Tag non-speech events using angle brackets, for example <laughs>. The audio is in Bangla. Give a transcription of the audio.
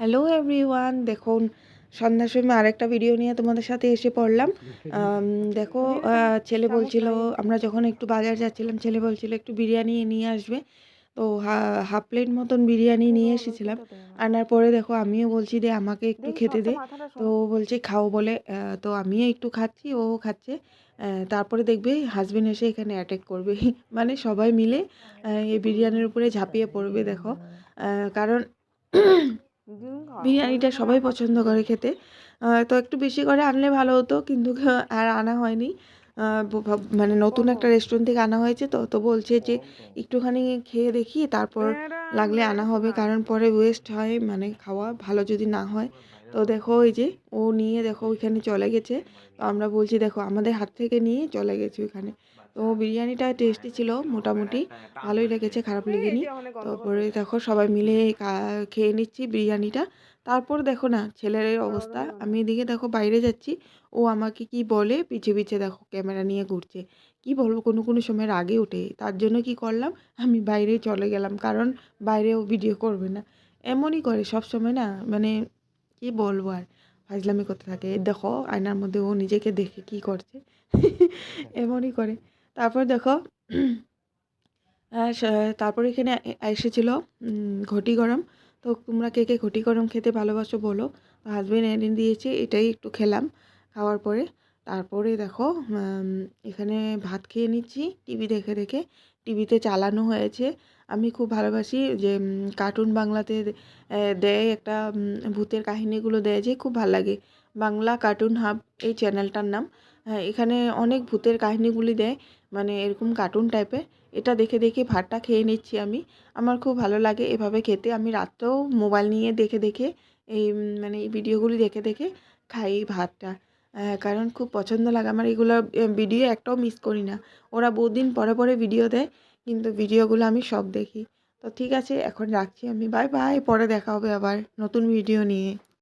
হ্যালো এভরিওয়ান দেখুন সন্ধ্যার সময় আরেকটা ভিডিও নিয়ে তোমাদের সাথে এসে পড়লাম। দেখো <laughs> ছেলে বলছিল আমরা যখন একটু বাজার যাচ্ছিলাম ছেলে বলছিল একটু বিরিয়ানি নিয়ে আসবে। তো হাফ প্লেট মতন বিরিয়ানি নিয়ে এসেছিলাম। আনার পরে দেখো আমিও বলছি দে আমাকে একটু খেতে দে। তো ও বলছে খাও বলে। তো আমিও একটু খাচ্ছি ও খাচ্ছে। তারপরে দেখবে হাজবেন্ড এসে এখানে অ্যাটাক করবে। <laughs> মানে সবাই মিলে এই বিরিয়ানির উপরে ঝাঁপিয়ে পড়বে দেখো। কারণ বিরিয়ানিটা সবাই পছন্দ করে খেতে। তো একটু বেশি করে আনলে ভালো হতো কিন্তু আর আনা হয়নি। মানে নতুন একটা রেস্টুরেন্ট থেকে আনা হয়েছে তো তো বলছে যে একটুখানি খেয়ে দেখি তারপর লাগলে আনা হবে কারণ পরে ওয়েস্ট হয় মানে খাওয়া ভালো যদি না হয়। তো দেখো ওই যে ও নিয়ে দেখো ওইখানে চলে গেছে। তো আমরা বলছি দেখো আমাদের হাত থেকে নিয়ে চলে গেছে ওইখানে। তো বিরিয়ানিটা টেস্টি ছিল মোটামুটি। ভালোই লেগেছে। খারাপ লেগেনি। তারপরে দেখো সবাই মিলে খেয়ে নিচ্ছি বিরিয়ানিটা। তারপর দেখো না ছেলের অবস্থা। আমি এদিকে দেখো বাইরে যাচ্ছি। ও আমাকে কি বলে পিছে পিছে দেখো ক্যামেরা নিয়ে ঘুরছে। কি বলব কোনো কোনো সময় আগে ওঠে। তার জন্য কি করলাম? আমি বাইরে চলে গেলাম। কারণ বাইরে ও ভিডিও করবে না। এমনই করে সব সময় না মানে কি বলব আর? ফাজলামি করতে থাকে। দেখো আয়নার মধ্যে ও নিজেকে দেখে কি করছে। <laughs> এমনই করে। তারপর দেখো <clears throat> তারপর এখানে এসেছিল ঘটি গরম। তো তোমরা কে কে ঘটি গরম খেতে ভালোবাসো বলো। হাজবেন্ড এনে দিয়েছে এটাই একটু খেলাম খাওয়ার পরে। তারপরে দেখো এখানে ভাত খেয়ে নিচ্ছি টিভি দেখে দেখে। টিভিতে চালানো হয়েছে। আমি খুব ভালোবাসি যে কার্টুন বাংলাতে দেয় একটা ভূতের কাহিনীগুলো দেয় যে খুব ভালো লাগে। বাংলা কার্টুন হাব এই চ্যানেলটার নাম। হ্যাঁ এখানে অনেক ভূতের কাহিনীগুলি দেয় মানে এরকম কার্টুন টাইপের এটা দেখে দেখে ভাতটা খেয়ে নিচ্ছি আমি। আমার খুব ভালো লাগে এভাবে খেতে। আমি রাত্রেও মোবাইল নিয়ে দেখে দেখে এই মানে এই ভিডিওগুলি দেখে দেখে খাই ভাতটা। কারণ খুব পছন্দ লাগে। আমার এগুলো ভিডিও একটাও মিস করি না। ওরা বহুদিন পরে পরে ভিডিও দেয়। কিন্তু ভিডিওগুলো আমি সব দেখি। তো ঠিক আছে, এখন রাখছি আমি। বাই বাই পরে দেখা হবে আবার নতুন ভিডিও নিয়ে।